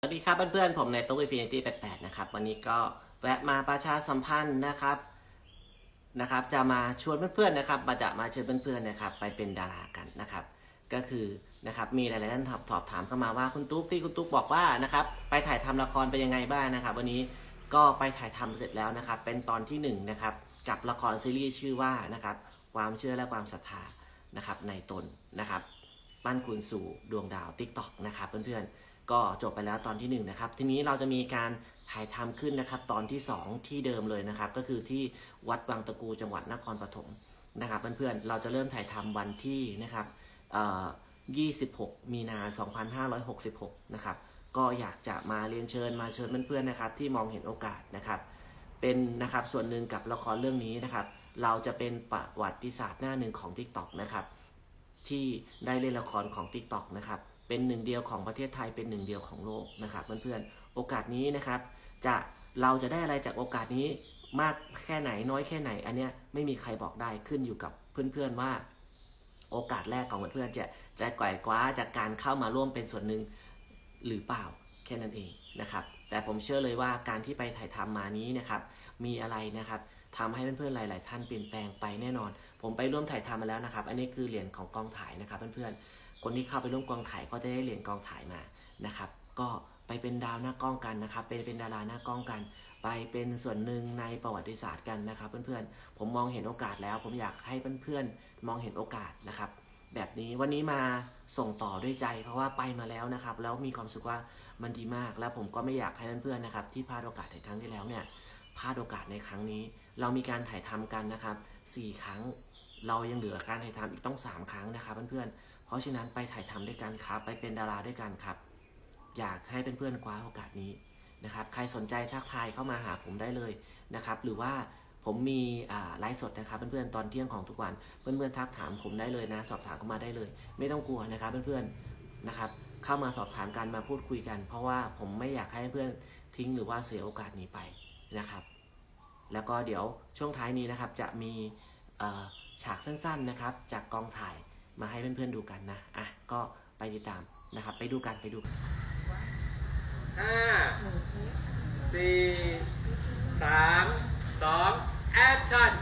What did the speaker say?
สวัสดีครับเพื่อนๆ ผมในตู้ Infinity 88นะครับ วันนี้ก็แวะมาประชาสัมพันธ์นะครับนะครับ จะมาชวนเพื่อนๆนะครับมาจะมาเชิญเพื่อนๆนะครับ ไปเป็นดารากันนะครับ ก็คือนะครับมีหลายๆท่านสอบถามเข้ามาว่าคุณตุ๊กที่คุณตุ๊กบอกว่านะครับ ไปถ่ายทำละครเป็นยังไงบ้างนะครับ วันนี้ก็ไปถ่ายทำเสร็จแล้วนะครับ เป็นตอนที่หนึ่งนะครับกับละครซีรีส์ชื่อว่านะครับ ความเชื่อและความศรัทธานะครับในตนนะครับปั้นคุณสู่ดวงดาวติ๊กต็อกนะครับเพื่อนๆ ก็จบไปแล้วตอนที่1นงนะครับทีนี้เราจะมีการถ่ายทำขึ้นนะครับ ตอนที่ 2 ที่เดิมเลยนะครับ ก็คือที่วัดวังตะกูจังหวัดนครปฐมนะครับเพื่อนๆเราจะเริ่มถ่ายทำวันที่นะครับ26 มีนา 2566 นะครับ ก็อยากจะมาเรียนเชิญมาเชิญเพื่อนๆนะครับ ที่มองเห็นโอกาสนะครับ เป็นนะครับส่วนหนึ่งกับละครเรื่องนี้นะครับ เราจะเป็นประวัติศาสตร์หน้าหนึ่งของ TikTok นะครับ ที่ได้เล่นละครของ TikTok นะครับ เป็นหนึ่งเดียวของประเทศไทยเป็นหนึ่งเดียวของโลกนะครับเพื่อนๆโอกาสนี้นะครับจะเราจะได้อะไรจากโอกาสนี้มากแค่ไหนน้อยแค่ไหน อันเนี้ยไม่มีใครบอกได้ขึ้นอยู่กับเพื่อนๆว่า โอกาสแรกของเพื่อนๆจะจะก่อยคว้าจากการเข้ามาร่วมเป็นส่วนหนึ่งหรือเปล่าแค่นั้นเองนะครับ แต่ผมเชื่อเลยว่าการที่ไปถ่ายทำมานี้นะครับ มีอะไรนะครับทำให้เพื่อนๆหลาย ๆ ท่านเปลี่ยนแปลงไปแน่นอน ผมไปร่วมถ่ายทำมาแล้วนะครับ อันนี้คือเหรียญของกองถ่ายนะครับเพื่อนๆ คนที่เข้าไปร่วมกองถ่ายก็จะได้เหรียญกองถ่ายมานะครับ ก็ไปเป็นดาวหน้ากล้องกันนะครับ เป็นเป็นดาราหน้ากล้องกัน ไปเป็นส่วนหนึ่งในประวัติศาสตร์กันนะครับ เพื่อนๆ ผมมองเห็นโอกาสแล้ว ผมอยากให้เพื่อนๆ มองเห็นโอกาสนะครับ แบบนี้วันนี้มาส่งต่อด้วยใจ เพราะว่าไปมาแล้วนะครับ แล้วมีความสึกว่ามันดีมาก แล้วผมก็ไม่อยากให้เพื่อนๆ นะครับ ที่พลาดโอกาสในครั้งที่แล้วเนี่ย พลาดโอกาสในครั้งนี้ เรามีการถ่ายทำกันนะครับ 4 ครั้ง เรายังเหลือการถ่ายทำอีกต้อง 3 ครั้งนะครับเพื่อนๆ เพราะฉะนั้นไปถ่ายทำด้วยกันครับ ไปเป็นดาราด้วยกันครับ อยากให้เพื่อนๆคว้าโอกาสนี้นะครับ ใครสนใจทักทายเข้ามาหาผมได้เลยนะครับ หรือว่าผมมีไลฟ์สดนะครับเพื่อนๆตอนเที่ยงของทุกวัน เพื่อนๆทักถามผมได้เลยนะ สอบถามเข้ามาได้เลย ไม่ต้องกลัวนะครับเพื่อนๆนะครับเข้ามาสอบถามกันมาพูดคุยกัน เพราะว่าผมไม่อยากให้เพื่อนทิ้งหรือว่าเสียโอกาสนี้ไปนะครับ แล้วก็เดี๋ยวช่วงท้ายนี้นะครับจะมีฉากสั้นๆนะครับ จากกองถ่ายมาให้เพื่อนๆดูกันนะ อะ ก็ไปติดตามนะครับ ไปดูกันไปดูห้าสี่สามสองแอคชั่น